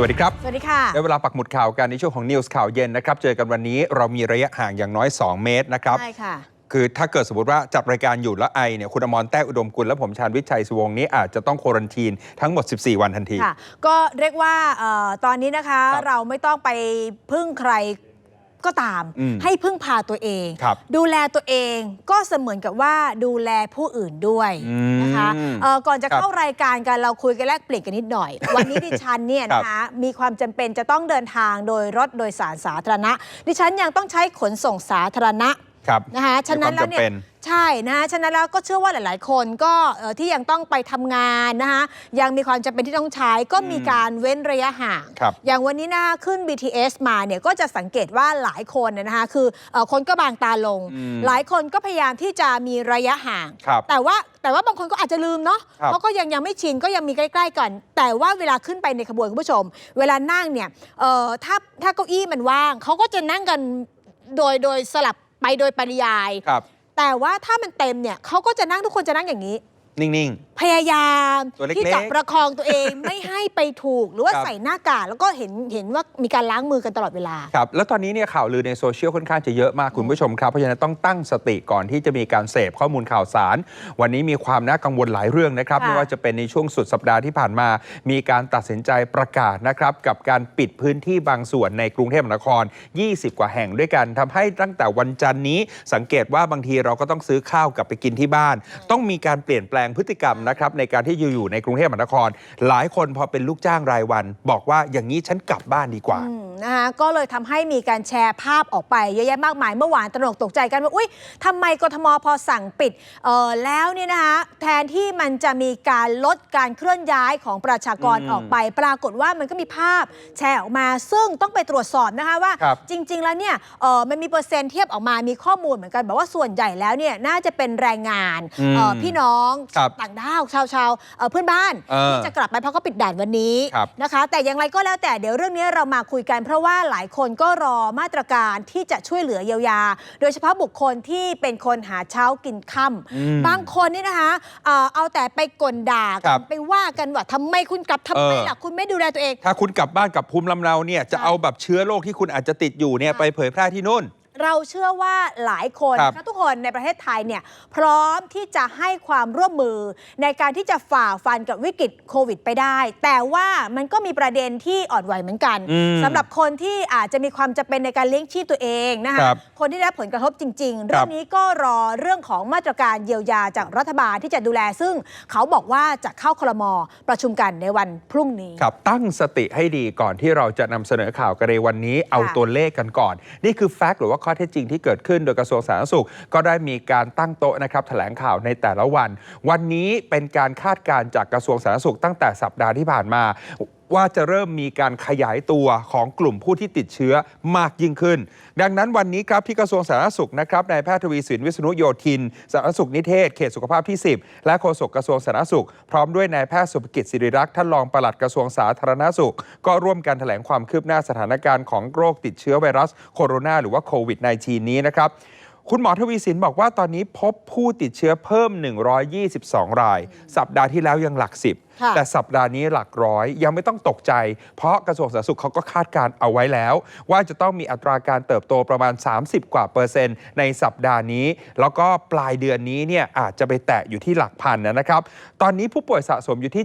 สวัสดีครับ สวัสดีค่ะ ได้เวลาปักหมุดข่าวกันในช่วงของ News ข่าวเย็นนะครับ เจอกันวันนี้เรามีระยะห่างอย่างน้อย 2 เมตรนะครับ ใช่ค่ะ คือถ้าเกิดสมมติว่าจัดรายการอยู่แล้วไอเนี่ยคุณอมรแต้อุดมกุลและผมชาญวิชัยสุวงศ์นี้อาจจะต้องโควรันทีนทั้งหมด 14 วันทันที ค่ะ ก็เรียกว่าเอ่อตอนนี้นะคะ ครับเราไม่ต้องไปพึ่งใคร ก็ตามอืมให้พึ่งพาตัวเองครับดูแลตัวเองก็เสมือนกับว่าดูแลผู้อื่นด้วยอืมนะคะเอ่อก่อนจะครับเข้ารายการกันเราคุยกันแลกเปลี่ยนกันนิดหน่อย วันนี้ดิฉันเนี่ยนะคะมีความจำเป็นจะต้องเดินทางโดยรถโดยสารสาธารณะ ดิฉันยังต้องใช้ขนส่งสาธารณะ ครับนะคะฉะนั้นแล้วเนี่มียความจำเป็นใช่นะคะฉะนั้นแล้วก็เชื่อว่าหลาย ๆ คนก็เอ่อที่ยังต้องไปทำงานนะคะยังมีความจำเป็นที่ต้องใช้ก็มีการเว้นระยะห่างครับอย่างวันนี้นะคะขึ้น BTS มาเนี่ยก็จะสังเกตว่าหลายคนเนี่ยนะคะคือเอ่อคนก็บางตาลงอืมหลายคนก็พยายามที่จะมีระยะห่างครับแต่ว่าแต่ว่าบางคนก็อาจจะลืมเนาะครับเพราะก็ยังยังไม่ชินก็ยังมีใกล้ ๆ กัน แต่ว่าเวลาขึ้นไปในขบวนคุณผู้ชม เวลานั่งเนี่ยเอ่อถ้าถ้าเก้าอี้มันว่างเขาก็จะนั่งกันโดยโดยสลับ ไปโดยปริยาย ครับ แต่ว่าถ้ามันเต็มเนี่ยเขาก็จะนั่งทุกคนจะนั่งอย่างนี้ นิ่ง พยายามตัวเล็กๆที่จะประคองตัวเอง ไม่ให้ไปถูกหรือว่าครับ ใส่หน้ากากแล้วก็เห็นเห็นว่ามีการล้างมือกันตลอดเวลา ๆ ครับ แล้วตอนนี้เนี่ยข่าวลือในโซเชียลค่อนข้างจะเยอะมากคุณผู้ชมครับ เพราะฉะนั้นต้องตั้งสติก่อนที่จะมีการเสพข้อมูลข่าวสาร วันนี้มีความน่ากังวลหลายเรื่องนะครับ ค่ะ ไม่ว่าจะเป็นในช่วงสุดสัปดาห์ที่ผ่านมา มีการตัดสินใจประกาศนะครับ กับการปิดพื้นที่บางส่วนในกรุงเทพมหานคร 20 กว่าแห่งด้วยกันทำให้ตั้งแต่วันจันทร์นี้ สังเกตว่าบางทีเราก็ต้องซื้อข้าวกลับไปกินที่บ้าน ต้องมีการเปลี่ยนแปลงพฤติกรรมนะครับในการที่อยู่ในกรุงเทพมหานคร หลายคนพอเป็นลูกจ้างรายวัน บอกว่าอย่างนี้ฉันกลับบ้านดีกว่าอืมนะคะก็เลยทำให้มีการแชร์ภาพออกไปเยอะแยะมากมายเมื่อวานตระหนกตกใจกันว่าอุ้ยทำไมกทมพอสั่งปิดเออแล้วเนี่ยนะคะแทนที่มันจะมีการลดการเคลื่อนย้ายของประชากรอืมออกไป ปรากฏว่ามันก็มีภาพแชร์ออกมา ซึ่งต้องไปตรวจสอบนะคะว่าครับจริง ๆ แล้วเนี่ยเออมันมีเปอร์เซ็นต์เทียบออกมามีข้อมูลเหมือนกันบอกว่าส่วนใหญ่แล้วเนี่ยน่าจะเป็นแรงงานอืมเอ่อพี่น้องครับต่างด้าวชาวชาวเอ่อเพื่อนบ้านเออที่จะกลับไปเพราะเขาปิดด่านวันนี้ครับนะคะ แต่อย่างไรก็แล้วแต่เดี๋ยวเรื่องนี้เรามาคุยกันเพราะว่าหลายคนก็รอมาตรการที่จะช่วยเหลือเยียวยา โดยเฉพาะบุคคลที่เป็นคนหาเช้ากินค่อืมำบางคนนี่นะคะเอ่อเอาแต่ไปกลด่าคกัรันบไปว่ากันว่าทำไมคุณกลับทำไมเออล่ะคุณไม่ดูแลตัวเอง ถ้าคุณกลับบ้านกับภูมิลำเนาเนี่ยจะใช่เอาแบบเชื้อโรคที่คุณอาจจะติดอยู่เนี่ยค่ะไปเผยแพร่ที่นู่น เราเชื่อว่าหลายคนครับนะคะทุกคนในประเทศไทยเนี่ยพร้อมที่จะให้ความร่วมมือในการที่จะฝ่าฟันกับวิกฤตโควิดไปได้ แต่ว่ามันก็มีประเด็นที่อ่อนไหวเหมือนกันอืมสำหรับคนที่อาจจะมีความจำเป็นในการเลี้ยงชีพตัวเองนะคะครับคนที่ได้รับผลกระทบจริง ๆ เรื่องนี้ก็รอเรื่องของมาตรการเยียวยาจากรัฐบาลที่จะดูแล ซึ่งเขาบอกว่าจะเข้าคลมประชุมกันในวันพรุ่งนี้ครับตั้งสติให้ดีก่อนที่เราจะนำเสนอข่าวกันในวันนี้เอาตัวเลขกันก่อน นี่คือแฟกต์หรือว่าข้อเท็จจริงที่เกิดขึ้นโดยกระทรวงสาธารณสุข ก็ได้มีการตั้งโต๊ะนะครับแถลงข่าวในแต่ละวัน วันนี้เป็นการคาดการณ์จากกระทรวงสาธารณสุขตั้งแต่สัปดาห์ที่ผ่านมา ว่าจะเริ่มมีการขยายตัวของกลุ่มผู้ที่ติดเชื้อมากยิ่งขึ้น ดังนั้นวันนี้ครับที่กระทรวงสาธารณสุขนะครับนายแพทย์ทวีสินวิษณุโยธินสาธารณสุขนิเทศเขตสุขภาพที่ 10 และโฆษกกระทรวงสาธารณสุข พร้อมด้วยนายแพทย์สุภกิจสิริรักษ์ท่านรองปลัดกระทรวงสาธารณสุข ก็ร่วมกันแถลงความคืบหน้าสถานการณ์ของโรคติดเชื้อไวรัสโคโรนาหรือว่าโควิด -19 นี้นะครับคุณหมอทวีสินบอกว่าตอนนี้พบผู้ติดเชื้อเพิ่ม 122 ราย สัปดาห์ที่แล้วยังหลักสิบ ค่ะแต่สัปดาห์นี้หลักร้อยยังไม่ต้องตกใจ เพราะกระทรวงสาธารณสุขเขาก็คาดการณ์เอาไว้แล้ว ว่าจะต้องมีอัตราการเติบโตประมาณ 30 กว่าเปอร์เซ็นต์ในสัปดาห์นี้ แล้วก็ปลายเดือนนี้เนี่ยอาจจะไปแตะอยู่ที่หลักพันนะครับ ตอนนี้ผู้ป่วยสะสมอยู่ที่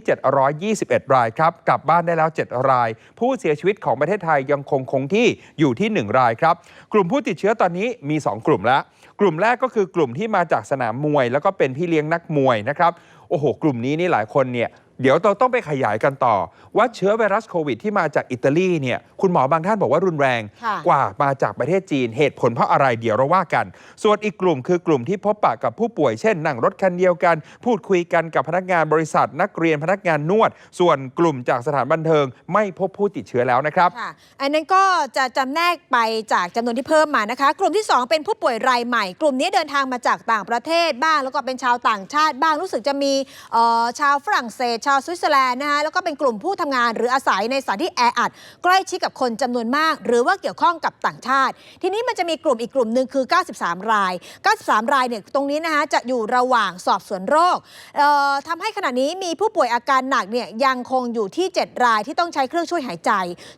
721 รายครับกลับบ้านได้แล้ว 7 ราย ผู้เสียชีวิตของประเทศไทยยังคงคงที่อยู่ที่ 1 รายครับ กลุ่มผู้ติดเชื้อตอนนี้มี 2 กลุ่มแล้ว กลุ่มแรกก็คือกลุ่มที่มาจากสนามมวย แล้วก็เป็นพี่เลี้ยงนักมวยนะครับโอ้โห กลุ่มนี้นี่หลายคนเนี่ย เดี๋ยวเราต้องไปขยายกันต่อ ว่าเชื้อไวรัสโควิด ที่มาจากอิตาลีเนี่ยคุณหมอบางท่านบอกว่ารุนแรงค่ะกว่ามาจากประเทศจีน เหตุผลเพราะอะไรเดี๋ยวเราว่ากัน ส่วนอีกกลุ่มคือกลุ่มที่พบปะกับผู้ป่วยเช่นนั่งรถคันเดียวกัน พูดคุยกันกับพนักงานบริษัท นักเรียนพนักงานนวด ส่วนกลุ่มจากสถานบันเทิง ไม่พบผู้ติดเชื้อแล้วนะครับ ค่ะ อันนั้นก็จะจำแนกไปจากจำนวนที่เพิ่มมานะคะ กลุ่มที่ 2 เป็นผู้ป่วยรายใหม่ กลุ่มนี้เดินทางมาจากต่างประเทศบ้าง แล้วก็เป็นชาวต่างชาติบ้าง รู้สึกจะมีเอ่อชาวฝรั่งเศสชาวสวิตเซอร์แลนด์นะคะแล้วก็เป็นกลุ่มผู้ทำงานหรืออาศัยในสถานที่แออัดใกล้ชิดกับคนจำนวนมาก หรือว่าเกี่ยวข้องกับต่างชาติ ทีนี้มันจะมีกลุ่มอีกกลุ่มหนึ่งคือ 93 ราย 93 รายเนี่ยตรงนี้นะคะจะอยู่ระหว่างสอบสวนโรคเอ่อทำให้ขณะนี้มีผู้ป่วยอาการหนักเนี่ยยังคงอยู่ที่ 7 รายที่ต้องใช้เครื่องช่วยหายใจ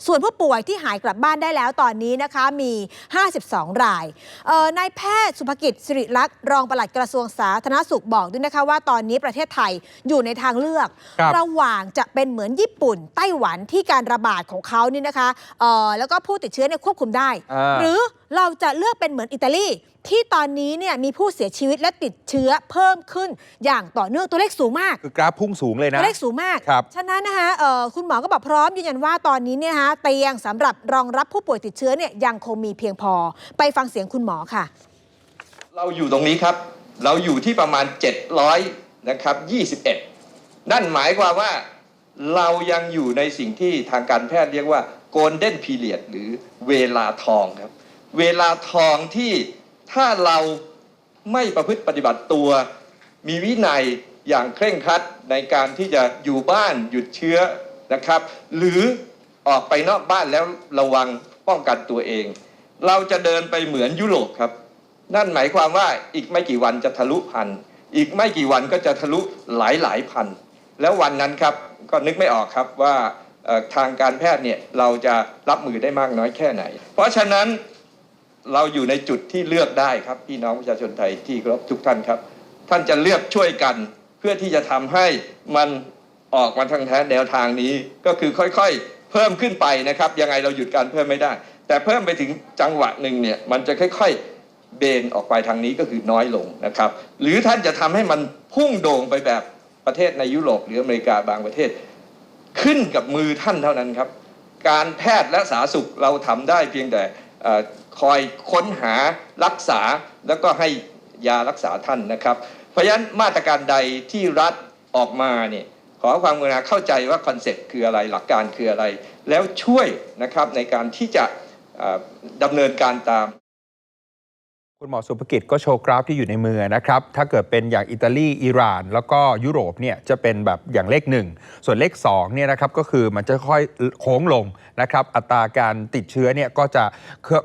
ส่วนผู้ป่วยที่หายกลับบ้านได้แล้วตอนนี้นะคะมี 52 รายเอ่อนายแพทย์สุภกิจสิริลักษ์รองปลัดกระทรวงสาธารณสุขบอกด้วยนะคะว่าตอนนี้ประเทศไทยอยู่ในทางเลือกครับระหว่างจะเป็นเหมือนญี่ปุ่น ไต้หวันที่การระบาดของเขานี่นะคะเอ่อแล้วก็ผู้ติดเชื้อเนี่ยควบคุมได้ อ่า หรือเราจะเลือกเป็นเหมือนอิตาลี ที่ตอนนี้เนี่ยมีผู้เสียชีวิตและติดเชื้อเพิ่มขึ้น อย่างต่อเนื่องตัวเลขสูงมาก คือกราฟพุ่งสูงเลยตันะวเลขสูงมาก ครับ ฉะนั้นนะคะเอ่อคุณหมอก็บอกพร้อมยืนยันว่าตอนนี้เนี่ยนะคะเตียงสำหรับรองรับผู้ป่วยติดเชื้อเนี่ยยังคงมีเพียงพอ ไปฟังเสียงคุณหมอค่ะ เราอยู่ตรงนี้ครับ เราอยู่ที่ประมาณ 700นะครับ21 นั่นหมายความว่าเรายังอยู่ในสิ่งที่ทางการแพทย์เรียกว่า golden period หรือเวลาทองครับ เวลาทองที่ถ้าเราไม่ประพฤติปฏิบัติตัว มีวินัยอย่างเคร่งครัดในการที่จะอยู่บ้านหยุดเชื้อนะครับ หรือออกไปนอกบ้านแล้วระวังป้องกันตัวเอง เราจะเดินไปเหมือนยุโรปครับ นั่นหมายความว่าอีกไม่กี่วันจะทะลุพันอีกไม่กี่วันก็จะทะลุหลายหลายพัน แล้ววันนั้นครับก็นึกไม่ออกครับว่าทางการแพทย์เนี่ยเราจะรับมือได้มากน้อยแค่ไหน เพราะฉะนั้นเราอยู่ในจุดที่เลือกได้ครับพี่น้องประชาชนไทยที่เคารพทุกท่านครับ ท่านจะเลือกช่วยกันเพื่อที่จะทำให้มันออกมาทางแท้แนวทางนี้ก็คือค่อยๆ เพิ่มขึ้นไปนะครับ ยังไงเราหยุดการเพิ่มไม่ได้ แต่เพิ่มไปถึงจังหวะหนึ่งเนี่ยมันจะค่อยๆเบนออกไปทางนี้ก็คือน้อยลงนะครับ หรือท่านจะทำให้มันพุ่งโด่งไปแบบ ประเทศในยุโรปหรืออเมริกาบางประเทศ ขึ้นกับมือท่านเท่านั้นครับ การแพทย์และสาธารณสุขเราทำได้เพียงแต่คอยค้นหารักษาแล้วก็ให้ยารักษาท่านนะครับ เพราะฉะนั้นมาตรการใดที่รัฐออกมาเนี่ยขอความกรุณาเข้าใจว่าคอนเซ็ปต์คืออะไรหลักการคืออะไร แล้วช่วยนะครับในการที่จะดำเนินการตาม คุณหมอสุภกิจก็โชว์กราฟที่อยู่ในมือนะครับ ถ้าเกิดเป็นอย่างอิตาลี อิหร่าน แล้วก็ยุโรปเนี่ยจะเป็นแบบอย่างเลข 1 ส่วนเลข2เนี่ยนะครับก็คือมันจะค่อยโค้งลงนะครับ อัตราการติดเชื้อเนี่ยก็จะ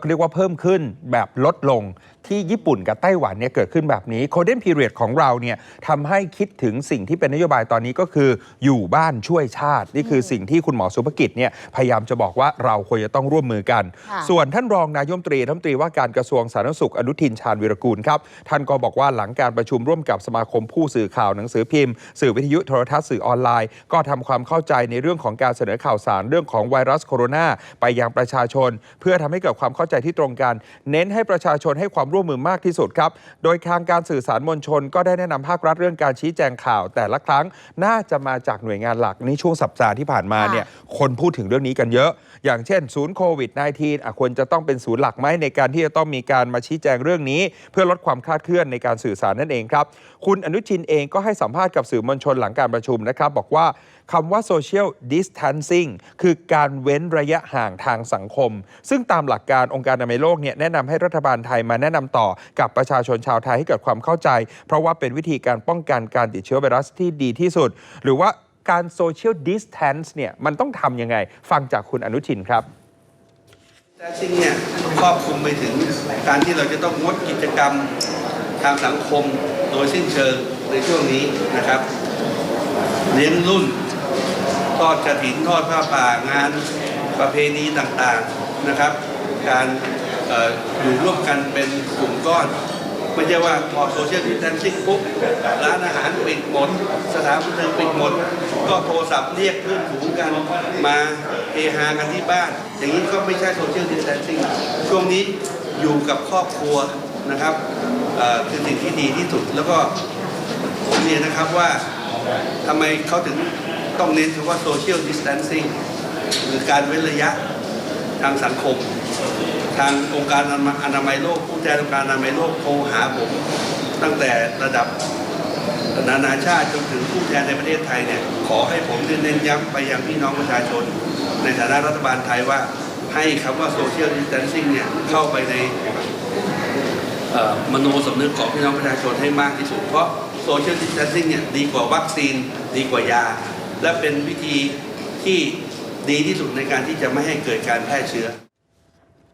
เรียกว่าเพิ่มขึ้นแบบลดลงที่ญี่ปุ่นกับไต้หวันเนี่ยเกิดขึ้นแบบนี้โคเดนพีเรียดของเราเนี่ยทำให้คิดถึงสิ่งที่เป็นนโยบายตอนนี้ก็คืออยู่บ้านช่วยชาติ นี่คือสิ่งที่คุณหมอสุภกิจเนี่ยพยายามจะบอกว่าเราควรจะต้องร่วมมือกันค่ะส่วนท่านรองนายกรัฐมนตรีรัฐมนตรีว่าการกระทรวงสาธารณสุขอนุทินชาญวิรกูลครับท่านก็บอกว่าหลังการประชุมร่วมกับสมาคมผู้สื่อข่าวหนังสือพิมพ์ สื่อวิทยุโทรทัศน์สื่อออนไลน์ ก็ทำความเข้าใจในเรื่องของการเสนอข่าวสารเรื่องของไวรัสโคโรนาไปยังประชาชน เพื่อทำให้เกิดความเข้าใจที่ตรงกัน เน้นให้ประชาชนให้ความร่วมมือมากที่สุดครับ โดยทางการสื่อสารมวลชน ก็ได้แนะนำภาครัฐเรื่องการชี้แจงข่าว แต่ละครั้งน่าจะมาจากหน่วยงานหลักในช่วงสัปดาห์ที่ผ่านมาเนี่ยคนพูดถึงเรื่องนี้กันเยอะ อย่างเช่น ศูนย์โควิด -19 อะควรจะต้องเป็นศูนย์หลักไหมในการที่จะต้องมีการมาชี้แจงเรื่องนี้ เพื่อลดความคลาดเคลื่อนในการสื่อสารนั่นเองครับ คุณอนุชินเองก็ให้สัมภาษณ์กับสื่อมวลชนหลังการประชุมนะครับบอกว่า คำว่า social distancing คือการเว้นระยะห่างทางสังคม ซึ่งตามหลักการองค์การอนามัยโลกเนี่ยแนะนำให้รัฐบาลไทยมาแนะนำต่อกับประชาชนชาวไทยให้เกิดความเข้าใจ เพราะว่าเป็นวิธีการป้องกันการติดเชื้อไวรัสที่ดีที่สุด หรือว่าการ social distance เนี่ยมันต้องทำยังไง ฟังจากคุณอนุชินครับแต่จริงเนี่ยครอบคลุมไปถึงการที่เราจะต้องงดกิจกรรมทางสังคมโดยสิ้นเชิงในช่วงนี้นะครับ เลี้ยงรุ่น ทอดกระถินทอดผ้าป่างานประเพณีต่างๆนะครับ การออยู่ร่วมกันเป็นกลุ่มก้อนไม่ใช่ว่าพอโซเชียลดิสแทนซิ่งปุ๊บร้านอาหารปิดหมด สถานบันเทิงปิดหมด ก็โทรศัพท์เรียกเพื่อนฝูงกันมาเฮฮากันที่บ้าน อย่างนี้ก็ไม่ใช่โซเชียลดิสแทนซิ่งช่วงนี้อยู่กับครอบครัวนะครับคือสิ่งที่ดีที่สุดแล้วก็ผมเรียนนะครับว่าทำไมเขาถึง ต้องเน้นคำว่าโซเชียลดิสแทนซิ่งหรือการเว้นระยะทางสังคม ทางองค์การอนามัยโลก ผู้แทนองค์การอนามัยโลกโทรหาผม ตั้งแต่ระดับนานาชาติจนถึงผู้แทนในประเทศไทยเนี่ยขอให้ผมเน้นย้ำไปยังพี่น้องประชาชน ในฐานะรัฐบาลไทยว่าให้คำว่าโซเชียลดิส a ทนซิ่งเนี่ยเข้าไปในมโนสำนึกของพี่น้องประชาชนให้มากที่สุด เพราะโซเชียลดิส a ทนซิ่งเนี่ยดีกว่าวัคซีน ดีกว่ายา และเป็นวิธีที่ดีที่สุดในการที่จะไม่ให้เกิดการแพร่เชื้อ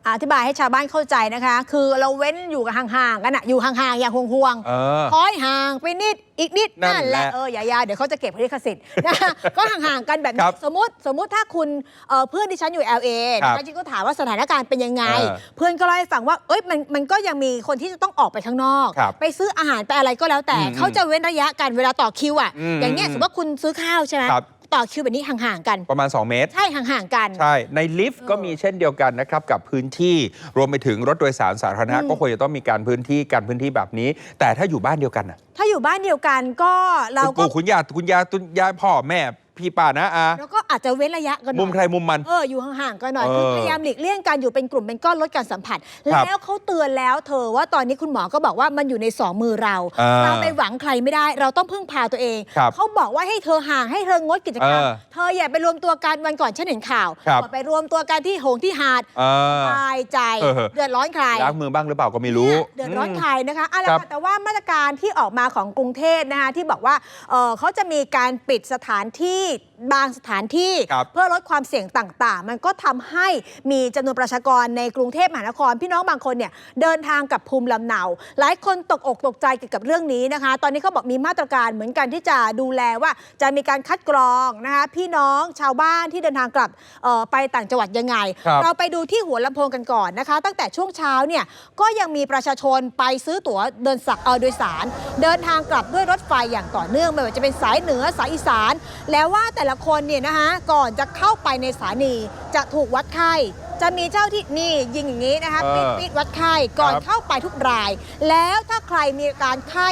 อธิบายให้ชาวบ้านเข้าใจนะคะ คือเราเว้นอยู่กันห่างๆกันอะอยู่ห่างๆอย่างห่วงเออ ๆคอยห่างไปนิดอีกนิดนั่นั่นนแหแหละละเอออย่ายาเดี๋ยวเขาจะเก็บลิขสิทธิ์นะคะ ก็ห่างๆกันแบบครันี้บสมมติสมมติถ้าคุณเอ่อเพื่อนที่ฉันอยู่ LA ครับนะคะฉันก็ถามว่าสถานการณ์เป็นยังไง เออเพื่อนก็เล่าให้ฟังว่าเอ้ยมันมันก็ยังมีคนที่จะต้องออกไปข้างนอก ครับไปซื้ออาหารไปอะไรก็แล้วแต่อืมเขาจะเว้นระยะกันเวลาต่อคิวอะอืมอย่างเนี้ยสมมติว่าคุณซื้อข้าวใช่ไหมครับ ต่อคิวแบบนี้ห่างๆกัน ประมาณ 2 เมตร ใช่ห่างๆกัน ใช่ ในลิฟต์ก็มีเช่นเดียวกันนะครับ กับพื้นที่รวมไปถึงรถโดยสารสาธารณะอืมก็ควรจะต้องมีการพื้นที่การพื้นที่แบบนี้ แต่ถ้าอยู่บ้านเดียวกันน่ะถ้าอยู่บ้านเดียวกันก็เราคุณก็ ปู่คุณย่าคุณยายคุณยายพ่อแม่ พี่ป้านะอาแล้วก็อาจจะเว้นระยะกันหน่อย มุมใครมุมมัน เอออยู่ห่างๆกันหน่อยเออคือพยายามหลีกเลี่ยงการอยู่เป็นกลุ่มเป็นก้อนลดการสัมผัส ครับแล้วเขาเตือนแล้วเธอว่าตอนนี้คุณหมอก็บอกว่ามันอยู่ในสองมือเรา อ่าเราไปหวังใครไม่ได้ เราต้องพึ่งพาตัวเอง ครับเขาบอกว่าให้เธอห่างให้เธองดกิจกรรม เออเธออย่าไปรวมตัวกันวันก่อนฉันเห็นข่าวครับบอกไปรวมตัวกันที่หงที่หาดเออ ตายใจเออ เดือดร้อนใคร ล้างมือบ้างหรือเปล่าก็ไม่รู้ เนี่ยเดือดร้อนใครนะคะอะครัละบค่ะแต่ว่ามาตรการที่ออกมาของกรุงเทพนะคะที่บอกว่าเอ่อเขาจะมีการปิดสถานที่ eat. บางสถานที่ครับเพื่อลดความเสี่ยงต่างๆ มันก็ทำให้มีจำนวนประชากรในกรุงเทพมหานคร พี่น้องบางคนเนี่ยเดินทางกับภูมิลำเนา หลายคนตกอกตกใจเกี่ยวกับเรื่องนี้นะคะ ตอนนี้เขาบอกมีมาตรการเหมือนกันที่จะดูแลว่าจะมีการคัดกรองนะคะพี่น้องชาวบ้านที่เดินทางกลับเอ่อไปต่างจังหวัดยังไง ครับ เราไปดูที่หัวลำโพงกันก่อนนะคะ ตั้งแต่ช่วงเช้าเนี่ยก็ยังมีประชาชนไปซื้อตั๋วเดินสักเออโดยสาร เดินทางกลับด้วยรถไฟอย่างต่อเนื่องไม่ว่าจะเป็นสายเหนือสายอีสาน แล้วว่าแต่ละคนเนี่ยนะคะก่อนจะเข้าไปในสถานีจะถูกวัดไข้จะมีเจ้าที่นี่ยิงอย่างนี้นะคะเอปิดอปิดวัดไข้ก่อนครับเข้าไปทุกราย แล้วถ้าใครมีอาการไข้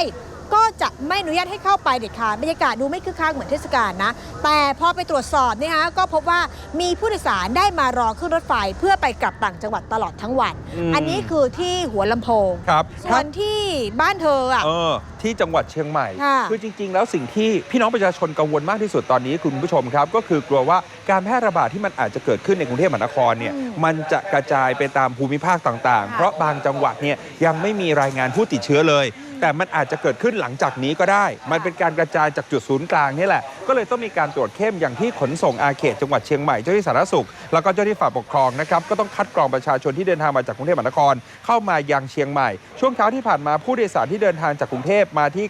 ก็จะไม่อนุญาตให้เข้าไปเด็ดขาดบรรยากาศดูไม่คึกคักเหมือนเทศกาลนะ แต่พอไปตรวจสอบเนี่ยฮะก็พบว่ามีผู้โดยสารได้มารอขึ้นรถไฟเพื่อไปกลับต่างจังหวัดตลอดทั้งวัน อืม อันนี้คือที่หัวลำโพงครับส่วนที่บ้านเธออะ เออที่จังหวัดเชียงใหม่ ค่ะคือจริง ๆ แล้วสิ่งที่พี่น้องประชาชนกังวลมากที่สุดตอนนี้คุณผู้ชมครับ ก็คือกลัวว่าการแพร่ระบาดที่มันอาจจะเกิดขึ้นในกรุงเทพมหานครเนี่ยอืมมันจะกระจายไปตามภูมิภาคต่างๆ ค่ะเพราะบางจังหวัดเนี่ยยังไม่มีรายงานผู้ติดเชื้อเลย แต่มันอาจจะเกิดขึ้นหลังจากนี้ก็ได้ มันเป็นการกระจายจากจุดศูนย์กลางนี่แหละ ก็เลยต้องมีการตรวจเข้มอย่างที่ขนส่งอาเขตจังหวัดเชียงใหม่เจ้าหน้าที่สาธารณสุข แล้วก็เจ้าหน้าที่ฝ่ายปกครองนะครับ ก็ต้องคัดกรองประชาชนที่เดินทางมาจากกรุงเทพมหานคร เข้ามายังเชียงใหม่ ช่วงเช้าที่ผ่านมาผู้โดยสารที่เดินทางจากกรุงเทพมาที่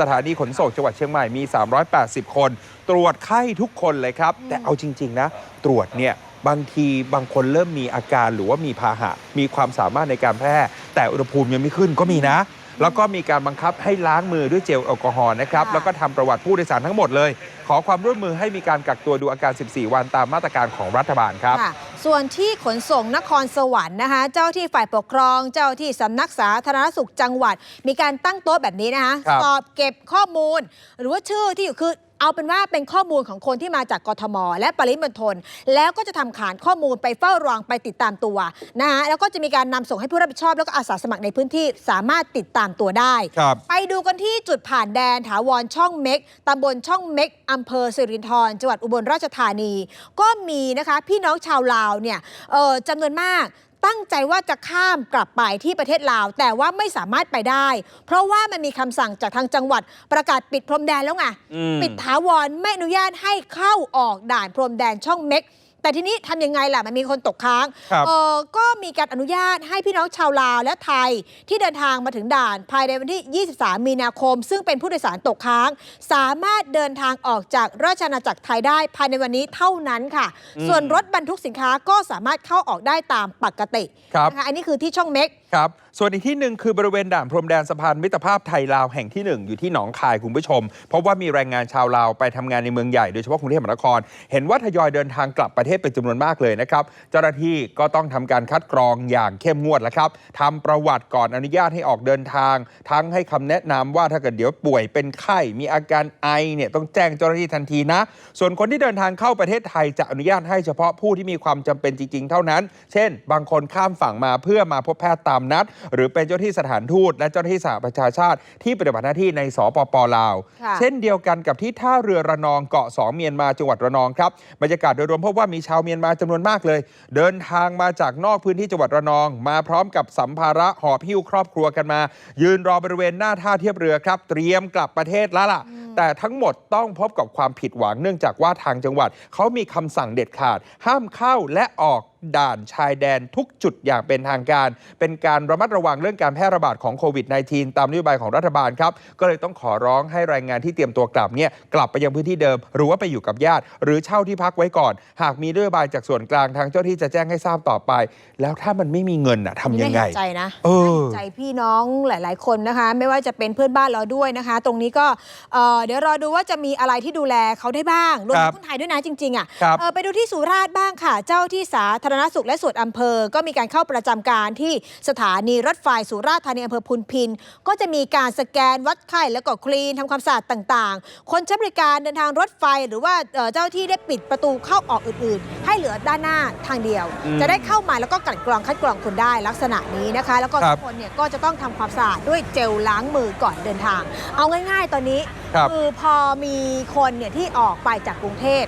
สถานีขนส่งจังหวัดเชียงใหม่มี 380 คน ตรวจไข้ทุกคนเลยครับ แต่เอาจริง ๆ นะ ตรวจเนี่ยบางทีบางคนเริ่มมีอาการหรือว่ามีพาหะ มีความสามารถในการแพร่ แต่อุณหภูมิยังไม่ขึ้นก็มีนะ แล้วก็มีการบังคับให้ล้างมือด้วยเจลแอลกอฮอล์นะครับค่ะแล้วก็ทำประวัติผู้โดยสารทั้งหมดเลย ขอความร่วมมือให้มีการกักตัวดูอาการ 14 วันตามมาตรการของรัฐบาลครับค่ะส่วนที่ขนส่งนครสวรรค์นะคะ เจ้าที่ฝ่ายปกครอง เจ้าที่สำนักสาธารณสุขจังหวัด มีการตั้งโต๊ะแบบนี้นะคะครับสอบเก็บข้อมูล หรือว่าชื่อที่อยู่คือ เอาเป็นว่าเป็นข้อมูลของคนที่มาจากกทม และปริมณฑลแล้วก็จะทำขานข้อมูลไปเฝ้าระวังไปติดตามตัวนะคะแล้วก็จะมีการนำส่งให้ผู้รับผิดชอบ แล้วก็อาสาสมัครในพื้นที่สามารถติดตามตัวได้ครับไปดูกันที่จุดผ่านแดนถาวรช่องเม็กตำบลช่องเม็กอำเภอสิรินธรจังหวัดอุบลราชธานี ก็มีนะคะพี่น้องชาวลาวเนี่ยเอ่อจำนวนมาก ตั้งใจว่าจะข้ามกลับไปที่ประเทศลาว แต่ว่าไม่สามารถไปได้ เพราะว่ามันมีคำสั่งจากทางจังหวัดประกาศปิดพรมแดนแล้วไงอืม ปิดถาวรไม่อนุญาตให้เข้าออกด่านพรมแดนช่องเม็ก แต่ทีนี้ทำยังไงล่ะมันมีคนตกค้างครับ เออก็มีการอนุญาตให้พี่น้องชาวลาวและไทยที่เดินทางมาถึงด่าน ภายในวันที่ 23 มีนาคม ซึ่งเป็นผู้โดยสารตกค้าง สามารถเดินทางออกจากราชอาณาจักรไทยได้ภายในวันนี้เท่านั้นค่ะ อืม ส่วนรถบรรทุกสินค้าก็สามารถเข้าออกได้ตามปกติครับ นะคะอันนี้คือที่ช่องเม็ก ครับ ส่วนอีกที่หนึ่งคือบริเวณด่านพรมแดนสะพานมิตรภาพไทยลาวแห่งที่หนึ่งอยู่ที่หนองคายคุณผู้ชม เพราะว่ามีแรงงานชาวลาวไปทำงานในเมืองใหญ่โดยเฉพาะกรุงเทพมหานคร เห็นว่าทยอยเดินทางกลับประเทศเป็นจำนวนมากเลยนะครับ เจ้าหน้าที่ก็ต้องทำการคัดกรองอย่างเข้มงวดแล้วครับทำประวัติก่อนอนุญาตให้ออกเดินทาง ทั้งให้คำแนะนำว่าถ้าเกิดเดี๋ยวป่วยเป็นไข้มีอาการไอเนี่ยต้องแจ้งเจ้าหน้าที่ทันทีนะ ส่วนคนที่เดินทางเข้าประเทศไทยจะอนุญาตให้เฉพาะผู้ที่มีความจำเป็นจริง ๆ เท่านั้น เช่น บางคนข้ามฝั่งมาเพื่อมาพบแพทย์ตามนัดหรือเป็นเจ้าหน้าที่สถานทูตและเจ้าหน้าที่สหประชาชาติที่ปฏิบัติหน้าที่ในสปปลาวค่ะเช่นเดียวกันกับที่ท่าเรือระนองเกาะสองเมียนมาจังหวัดระนองครับบรรยากาศโดยรวมพบว่ามีชาวเมียนมาจำนวนมากเลย เดินทางมาจากนอกพื้นที่จังหวัดระนอง มาพร้อมกับสัมภาระหอบหิ้วครอบครัวกันมา ยืนรอบริเวณหน้าท่าเทียบเรือครับ เตรียมกลับประเทศแล้วล่ะ แต่ทั้งหมดต้องพบกับความผิดหวังเนื่องจากว่าทางจังหวัดเขามีคำสั่งเด็ดขาด ห้ามเข้าและออก ด่านชายแดนทุกจุดอย่างเป็นทางการ เป็นการระมัดระวังเรื่องการแพร่ระบาดของโควิด -19 ตามนโยบายของรัฐบาลครับ ก็เลยต้องขอร้องให้แรงงานที่เตรียมตัวกลับเนี่ยกลับไปยังพื้นที่เดิม หรือว่าไปอยู่กับญาติ หรือเช่าที่พักไว้ก่อน หากมีนโยบายจากส่วนกลางทางเจ้าที่จะแจ้งให้ทราบต่อไป แล้วถ้ามันไม่มีเงินน่ะทำยังไงน่าเห็นใจนะเออน่าเห็นใจพี่น้องหลาย ๆ คนนะคะ ไม่ว่าจะเป็นเพื่อนบ้านเราด้วยนะคะ ตรงนี้ก็เอ่อเดี๋ยวรอดูว่าจะมีอะไรที่ดูแลเขาได้บ้างรวมคถึรับงคนไทยด้วยนะจริงๆอะครับเอ่อไปดูที่สุราษฎร์บ้างค่ะ เจ้าที่สาธารณสุขและส่วนอำเภอ ก็มีการเข้าประจำการที่สถานีรถไฟสุราษฎร์ธานีอำเภอพุนพิน ก็จะมีการสแกนวัดไข้แล้วก็คลีนทำความสะอาดต่างๆ คนใช้บริการเดินทางรถไฟหรือว่าเอ่อเจ้าที่ได้ปิดประตูเข้าออกอื่น ๆ ให้เหลือด้านหน้าทางเดียวอืมจะได้เข้ามาแล้วก็กลันกรองคัดกรองคนได้ลักษณะนี้นะคะ แล้วก็ครัทุบกคนเนี่ยก็จะต้องทำความสะอาดด้วยเจลล้างมือก่อนเดินทาง เอาง่าย ๆ ตอนนี้ครับอพอมีคนเนี่ยที่ออกไปจากกรุงเทพ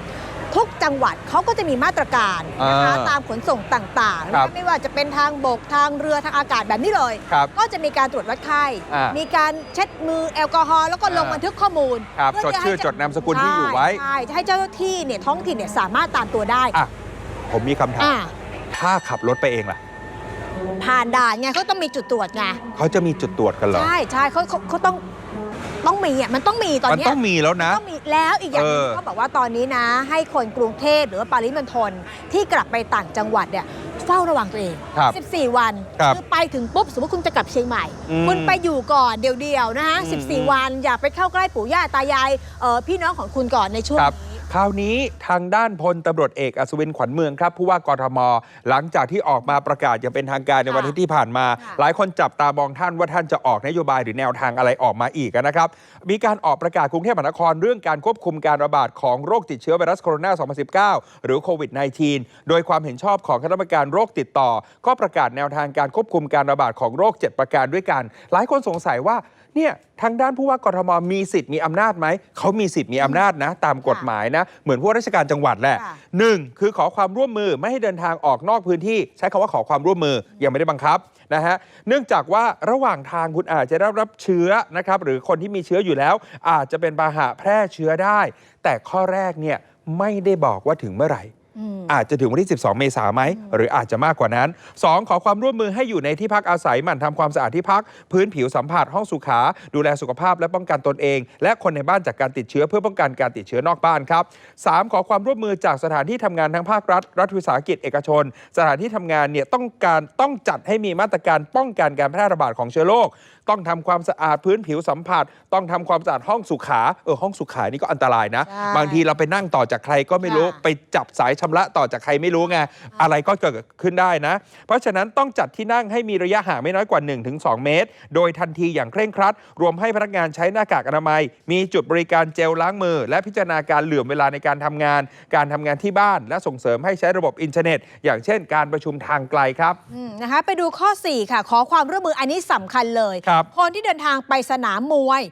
ทุกจังหวัดเขาก็จะมีมาตรการนะคะอ่าตามขนส่งต่างๆครับนะคะไม่ว่าจะเป็นทางบกทางเรือทางอากาศแบบนี้เลยครับก็จะมีการตรวจวัดไข้อ่ามีมีการเช็ดมือแอลกอฮอล์แล้วก็ลงอ่าบันทึกข้อมูลครับเพื่จดที่ชื่อให้จดนามสกุลที่อยู่ไว้ใช่จะให้เจ้าหน้าที่เนี่ยท้องถิ่นเนี่ยสามารถตามตัวได้อะผมมีคำถามอ่าถ้าขับรถไปเองล่ะผ่านด่านไงเขาต้องมีจุดตรวจไงเขาจะมีจุดตรวจกันเหรอใช่ใช่เขาเขาเขาต้อง ต้องมีอะมันต้องมีตอนมันเนี้ยต้องมีแล้วนะ ต้องมีแล้วอีกอย่างหนึงเออเขาบอกว่าตอนนี้นะ ให้คนกรุงเทพหรือว่าปริมณฑลที่กลับไปต่างจังหวัดเนี่ยเฝ้าระวังตัวเอง ครับ 14 วันครับอไปถึงปุ๊บ สมมติคุณจะกลับเชียงใหม่ อืมคุณไปอยู่ก่อนเดียวๆนะฮะอืม14 วันอย่าไปเข้าใกล้ปู่ย่าตายายเอ่อพี่น้องของคุณก่อนในช่วง ครับนี้ คราวนี้ทางด้านพลตำรวจเอกอัศวินขวัญเมืองครับผู้ว่ากทม หลังจากที่ออกมาประกาศอย่างเป็นทางการในวันอาทิตย์ที่ผ่านมาค่ะหลายคนจับตามองท่านว่าท่านจะออกนโยบายหรือแนวทางอะไรออกมาอีกนะครับ มีการออกประกาศกรุงเทพมหานครเรื่องการควบคุมการระบาดของโรคติดเชื้อไวรัสโคโรนา 2019 หรือโควิด -19 โดยความเห็นชอบของคณะกรรมการโรคติดต่อ ก็ประกาศแนวทางการควบคุมการระบาดของโรค 7 ประการด้วยกัน หลายคนสงสัยว่า เนี่ยทางด้านผู้ว่ากทมมีสิทธิ์มีอำนาจไหม เขามีสิทธิ์มีอำนาจนะ ตามกฎหมายนะ เหมือนผู้ว่าราชการจังหวัดแหละค่ะหนึ่งคือขอความร่วมมือไม่ให้เดินทางออกนอกพื้นที่ ใช้คำว่าขอความร่วมมือยังไม่ได้บังคับนะฮะเนื่องจากว่าระหว่างทางคุณอาจจะได้รับเชื้อนะครับหรือคนที่มีเชื้ออยู่แล้ว อาจจะเป็นพาหะแพร่เชื้อได้ แต่ข้อแรกเนี่ยไม่ได้บอกว่าถึงเมื่อไหร่ อืมอาจจะถึงวันที่ 12 เมษายนไหม หรืออาจจะมากกว่านั้น 2. ขอความร่วมมือให้อยู่ในที่พักอาศัยหมั่นทำความสะอาดที่พัก พื้นผิวสัมผัสห้องสุขา ดูแลสุขภาพและป้องกันตนเอง และคนในบ้านจากการติดเชื้อเพื่อป้องกันการติดเชื้อนอกบ้านครับ 3. ขอความร่วมมือจากสถานที่ทำงานทั้งภาครัฐ รัฐวิสาหกิจเอกชน สถานที่ทำงานเนี่ยต้องการต้องจัดให้มีมาตรการป้องกันการแพร่ระบาดของเชื้อโรคต้องทำความสะอาดพื้นผิวสัมผัส ต้องทำความสะอาดห้องสุขาเออห้องสุขานี่ก็อันตรายนะใช่บางทีเราไปนั่งต่อจากใครก็ไม่รู้ค่ะไปจับสายชำระต่อจากใครไม่รู้ไงอะไรก็เกิดขึ้นได้นะ เพราะฉะนั้นต้องจัดที่นั่งให้มีระยะห่างไม่น้อยกว่า 1-2 เมตร โดยทันทีอย่างเคร่งครัด รวมให้พนักงานใช้หน้ากากอนามัย มีจุดบริการเจลล้างมือ และพิจารณาการเหลื่อมเวลาในการทำงาน การทำงานที่บ้าน และส่งเสริมให้ใช้ระบบอินเทอร์เน็ต อย่างเช่น การประชุมทางไกลครับอืมนะคะไปดูข้อ 4 ค่ะ ขอความร่วมมืออันนี้สำคัญเลยครับคนที่เดินทางไปสนามมวย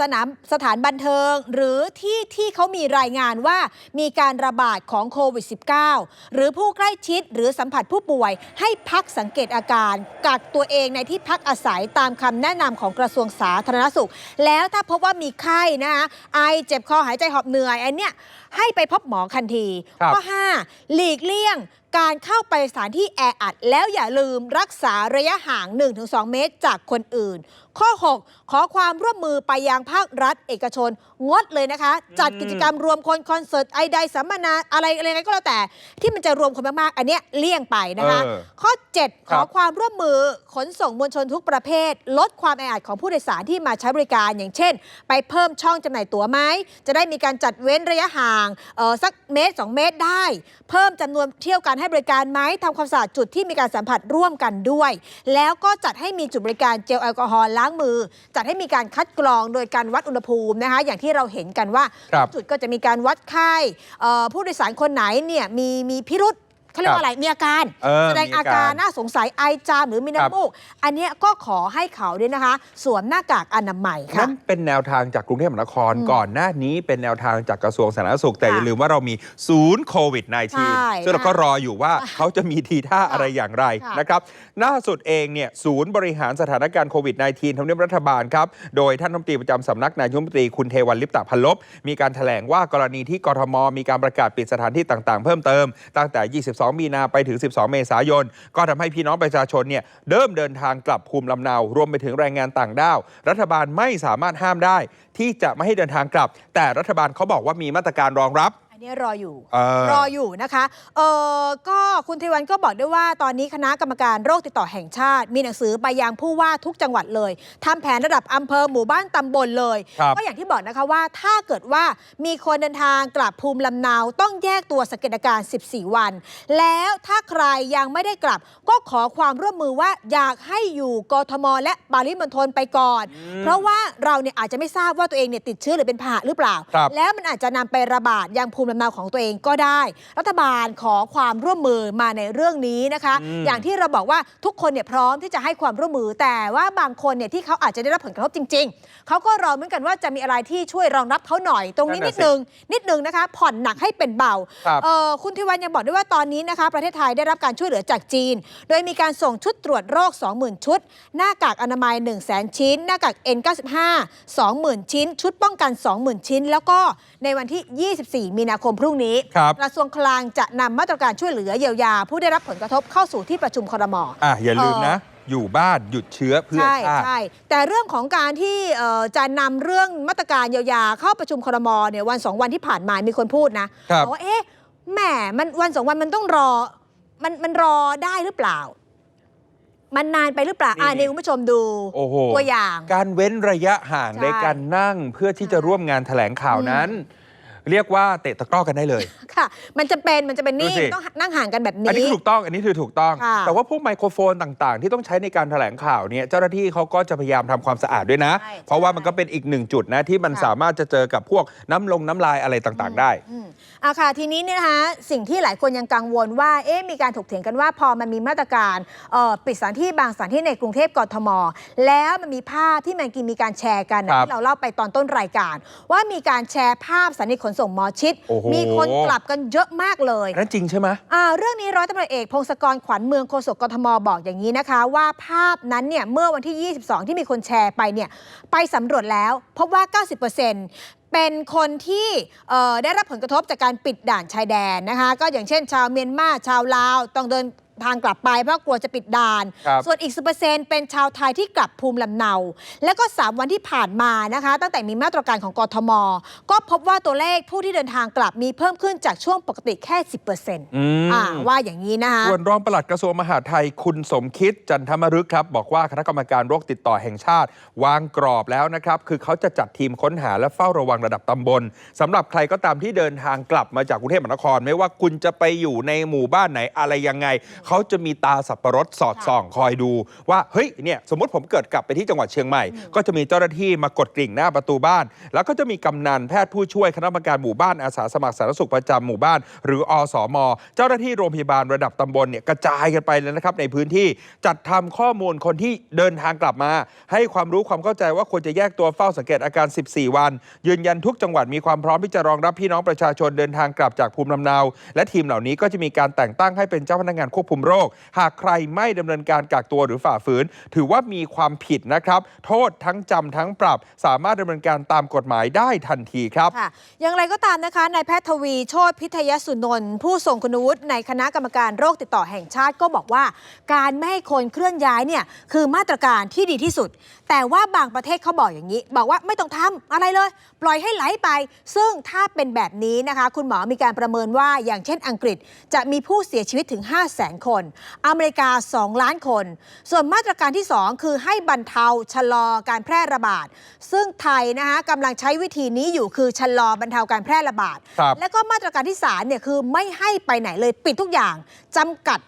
สนามสถานบันเทิง หรือที่ที่เขามีรายงานว่ามีการระบาดของโควิด -19 หรือผู้ใกล้ชิดหรือสัมผัสผู้ป่วย ให้พักสังเกตอาการกักตัวเองในที่พักอาศัยตามคำแนะนำของกระทรวงสาธารณสุข แล้วถ้าพบว่ามีไข้นะคะไอเจ็บคอหายใจหอบเหนื่อยอันเนี้ยให้ไปพบหมอทันทีข้อ5หลีกเลี่ยง การเข้าไปสถานที่แออัด แล้วอย่าลืมรักษาระยะห่าง 1-2 เมตรจากคนอื่น ข้อ 6 ขอความร่วมมือไปยังภาครัฐเอกชน งดเลยนะคะ จัดกิจกรรมรวมคนคอนเสิร์ตไอใดสัมมนาอะไรอะไรก็แล้วแต่ ที่มันจะรวมคนมากๆ อันเนี้ยเลี่ยงไปนะคะ เออข้อ 7 ขครัอบความร่วมมือขนส่งมวลชนทุกประเภท ลดความแออัดของผู้โดยสารที่มาใช้บริการอย่างเช่น ไปเพิ่มช่องจำหน่ายตั๋วไหมจะได้มีการจัดเว้นระยะห่างเออสักเมตร 2 เมตรได้ เพิ่มจำนวนเที่ยวการให้บริการไหมทำความสะอาดจุดที่มีการสัมผัสร่วมกันด้วย แล้วก็จัดให้มีจุดบริการเจลแอลกอฮอล์ล้างมือ จัดให้มีการคัดกรองโดยการวัดอุณหภูมินะคะอย่างที่เราเห็นกันว่า ครับทุกจุดก็จะมีการวัดไข้เอ่อผู้โดยสารคนไหนเนี่ยมีมีพิรุษ เขาเรียกครับว่าอะไรมีอาการเออแสดงมีอาอาการ การน่าสงสัยไอจามหรือมีครับ น้ำมูก อันเนี้ยก็ขอให้เขาเนี่ยนะคะ สวมหน้ากากอนามัยค่ะ นั่นเป็นแนวทางจากกรุงเทพมหานครก่อนหน้านี้เป็นแนวทางจากกระทรวงสาธารณสุข แต่ค่ะอย่าลืมว่าเรามีศูนย์โควิด ใช่ -19 ซึ่งเราก็รออยู่ว่าเขาจะมีทีท่าอะไรอย่างไรค่ะ นะครับล่าสุดเองเนี่ยศูนย์บริหารสถานการณ์โควิด -19 ทำเนียบรัฐบาลครับ โดยท่านรัฐมนตรีประจำสำนักนายกรัฐมนตรีคุณเทวันลิปตะพันลบ มีการแถลงว่ากรณีที่กทม มีการประกาศปิดสถานที่ต่างๆ เพิ่มเติมตั้งแต่22มีนาไปถึง 12 เมษายน ก็ทำให้พี่น้องประชาชนเนี่ยเริ่มเดินทางกลับภูมิลำเนารวมไปถึงแรงงานต่างด้าว รัฐบาลไม่สามารถห้ามได้ ที่จะไม่ให้เดินทางกลับ แต่รัฐบาลเขาบอกว่ามีมาตรการรองรับ อันนี้รออยู่ เออ รออยู่นะคะเออก็คุณเทวันก็บอกด้วยว่าตอนนี้คณะกรรมการโรคติดต่อแห่งชาติ มีหนังสือไปยังผู้ว่าทุกจังหวัดเลยทำแผนระดับอำเภอหมู่บ้านตำบลเลย ครับก็อย่างที่บอกนะคะว่าถ้าเกิดว่ามีคนเดินทางกลับภูมิลำเนาต้องแยกตัวสังเกตอาการ 14 วัน แล้วถ้าใครยังไม่ได้กลับ ก็ขอความร่วมมือว่าอยากให้อยู่กทม และปริมณฑลไปก่อน เพราะว่าเราเนี่ยอาจจะไม่ทราบว่าตัวเองเนี่ยติดเชื้อหรือเป็นพาหะหรือเปล่า ครับ แล้วมันอาจจะนำไประบาดยังภูมิลำเนาของตัวเองก็ได้ รัฐบาลขอความร่วมมือมาในเรื่องนี้นะคะอืมอย่างที่เราบอกว่าทุกคนเนี่ยพร้อมที่จะให้ความร่วมมือ แต่ว่าบางคนเนี่ยที่เขาอาจจะได้รับผลกระทบจริง ๆ เขาก็รอเหมือนกันว่าจะมีอะไรที่ช่วยรองรับเขาหน่อยตรงนี้นั่นินดน่ะสินึงนิดนึงนะคะ ผ่อนหนักให้เป็นเบาครับเอ่อคุณทิวันยังบอกด้วยว่าตอนนี้นะคะ ประเทศไทยได้รับการช่วยเหลือจากจีน โดยมีการส่งชุดตรวจโรค 20,000 ชุด หน้ากากอนามัย 1 0 0 0 0 0 ชิ้น หน้ากาก N95 20,000 ชิ้น ชุดป้องกัน 20,000 ชิ้น แล้วก็ในวันที่ 24 มีนาคมพรุ่งนี้ ครับกระทรวงคลังจะนำมาตรการช่วยเหลือเยียวยา ผู้ได้รับผลกระทบเข้าสู่ที่ประชุมครม อะอย่าลืมนะ อยู่บ้านหยุดเชื้อเพื่อใช่ชาติ ใช่แต่เรื่องของการที่เอ่อจะนำเรื่องมาตรการเยียวยาเข้าประชุมครมเนี่ยวันสองวันที่ผ่านมามีคนพูดนะครับบอกว่าเอ๊ะแหมมันวันสองวันมันต้องรอ มันมันรอได้หรือเปล่า มันนานไปหรือเปล่านี่อ่านี่คุณผู้ชมดูโอ้โหตัวอย่าง การเว้นระยะห่างใช่ในการนั่งเพื่อที่จะร่วมงานแถลงข่าวนั้น เรียกว่าเตะตะกร้อกันได้เลย ค่ะ มันจะเป็นมันจะเป็นนี่ดูสิ ต้องนั่งห่างกันแบบอันนี้นี้คือถูกต้อง อันนี้คือถูกต้อง ค่ะ แต่ว่าพวกไมโครโฟนต่างๆ ที่ต้องใช้ในการแถลงข่าวเนี่ยเจ้าหน้าที่เขาก็จะพยายามทำความสะอาดด้วยนะ ใช่เพราะว่ามันก็เป็นอีกหนึ่งจุดนะที่มันค่ะ สามารถจะเจอกับพวกน้ำลงน้ำลายอะไรต่างๆ ได้ อืมอะค่ะทีนี้เนี่ยนะคะสิ่งที่หลายคนยังกังวลว่าเอ๊ะมีการถกเถียงกันว่าพอมันมีมาตรการเอ่อปิดสถานที่บางสถานที่ในกรุงเทพกทม แล้วมันมีภาพที่มันกินมีการแชร์กันนะครับ ที่เราเล่าไปตอนต้นรายการ ว่ามีการแชร์ภาพสถานีขนส่งหมอชิด โอ้โห มีคนกลับกันเยอะมากเลย นั่นจริงใช่ไหม อ่าเรื่องนี้ร้อยตำรวจเอกพงศกรขวัญเมืองโฆษกกทมบอกอย่างนี้นะคะ ว่าภาพนั้นเนี่ยเมื่อวันที่ 22 ที่มีคนแชร์ไปเนี่ยไปสำรวจแล้วพบว่า 90%เป็นคนที่เอ่อได้รับผลกระทบจากการปิดด่านชายแดนนะคะ ก็อย่างเช่นชาวเมียนมาชาวลาว ต้องเดิน ทางกลับไปเพราะกลัวจะปิดด่าน ครับส่วนอีก 10%เป็นชาวไทยที่กลับภูมิลำเนา แล้วก็ 3 วันที่ผ่านมานะคะ ตั้งแต่มีมาตรการของกทม ก็พบว่าตัวเลขผู้ที่เดินทางกลับมีเพิ่มขึ้นจากช่วงปกติแค่ 10%อืมอ่าว่าอย่างนี้นะคะ ส่วนรองปลัดกระทรวงมหาดไทยคุณสมคิดจันทมรึกครับ บอกว่าคณะกรรมการโรคติดต่อแห่งชาติ วางกรอบแล้วนะครับ คือเขาจะจัดทีมค้นหาและเฝ้าระวังระดับตำบลสำหรับใครก็ตามที่เดินทางกลับมาจากกรุงเทพมหานคร ไม่ว่าคุณจะไปอยู่ในหมู่บ้านไหนอะไรยังไงเขาจะมีตาสับปะรดสอดส่องคอยดูว่าเฮ้ยเนี่ยสมมติผมเกิดกลับไปที่จังหวัดเชียงใหม่ ก็จะมีเจ้าหน้าที่มากดกริ่งหน้าประตูบ้าน แล้วก็จะมีกำนันแพทย์ผู้ช่วยคณะกรรมการหมู่บ้านอาสาสมัครสาธารณสุขประจำหมู่บ้าน หรืออสม เจ้าหน้าที่โรงพยาบาลระดับตำบลเนี่ยกระจายกันไปเลยนะครับในพื้นที่จัดทำข้อมูลคนที่เดินทางกลับมา ให้ความรู้ความเข้าใจว่าควรจะแยกตัวเฝ้าสังเกตอาการ 14 วัน ยืนยันทุกจังหวัดมีความพร้อมที่จะรองรับพี่น้องประชาชนเดินทางกลับจากภูมิลำเนา และทีมเหล่านี้ก็จะมีการแต่งตั้งให้เป็นเจ้าพนักงานควบคุมโรค หากใครไม่ดำเนินการกักตัวหรือฝ่าฝืน ถือว่ามีความผิดนะครับ โทษทั้งจำทั้งปรับ สามารถดำเนินการตามกฎหมายได้ทันทีครับอย่างไรก็ตามนะคะนายแพทย์ทวีโชติพิทยสุนนท์ผู้ทรงคุณวุฒิในคณะกรรมการโรคติดต่อแห่งชาติก็บอกว่า การไม่ให้คนเคลื่อนย้ายเนี่ยคือมาตรการที่ดีที่สุด แต่ว่าบางประเทศเขาบอกอย่างนี้ บอกว่าไม่ต้องทำอะไรเลย ปล่อยให้ไหลไป ซึ่งถ้าเป็นแบบนี้นะคะ คุณหมอมีการประเมินว่าอย่างเช่นอังกฤษ จะมีผู้เสียชีวิตถึง 5 0 0 0 0 0คน อเมริกา 2 ล้านคน ส่วนมาตรการที่ 2 คือให้บรรเทาชะลอการแพร่ระบาด ซึ่งไทยนะคะกำลังใช้วิธีนี้อยู่คือชะลอบรรเทาการแพร่ระบาดครับแล้วก็มาตรการที่3เนี่ยคือไม่ให้ไปไหนเลยปิดทุกอย่างจำกัด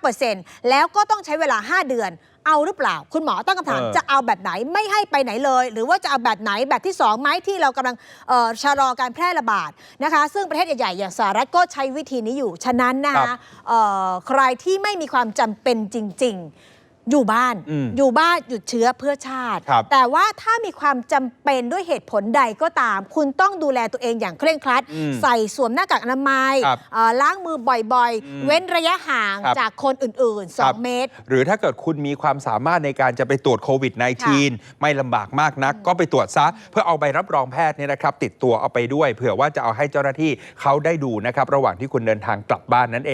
95%แล้วก็ต้องใช้เวลา 5 เดือน เอาหรือเปล่า คุณหมอตั้งคำถามเออ จะเอาแบบไหนไม่ให้ไปไหนเลย หรือว่าจะเอาแบบไหนแบบที่2ไหมที่เรากำลังเอ่อชะลอการแพร่ระบาดนะคะ ซึ่งประเทศใหญ่ๆอย่างสหรัฐก็ใช้วิธีนี้อยู่ ฉะนั้นนะครัคะบเอ่อใครที่ไม่มีความจำเป็นจริง ๆ อยู่บ้านอืมอยู่บ้านหยุดเชื้อเพื่อชาติครับแต่ว่าถ้ามีความจำเป็นด้วยเหตุผลใดก็ตาม คุณต้องดูแลตัวเองอย่างเคร่งครัดอืมใส่สวมหน้ากากอนามัยครับเอ่อล้างมือบ่อยอืมๆเว้นระยะห่างครับจากคนอื่นครับๆ2 เมตร หรือถ้าเกิดคุณมีความสามารถในการจะไปตรวจโควิด -19 ไม่ลำบากมากนัก ก็ไปตรวจซะ เพื่อเอาใบรับรองแพทย์เนี่ยนะครับ ติดตัวเอาไปด้วย เผื่อว่าจะเอาให้เจ้าหน้าที่เขาได้ดูนะครับระหว่างที่คุณเดินทางกลับบ้านนั่นเองกด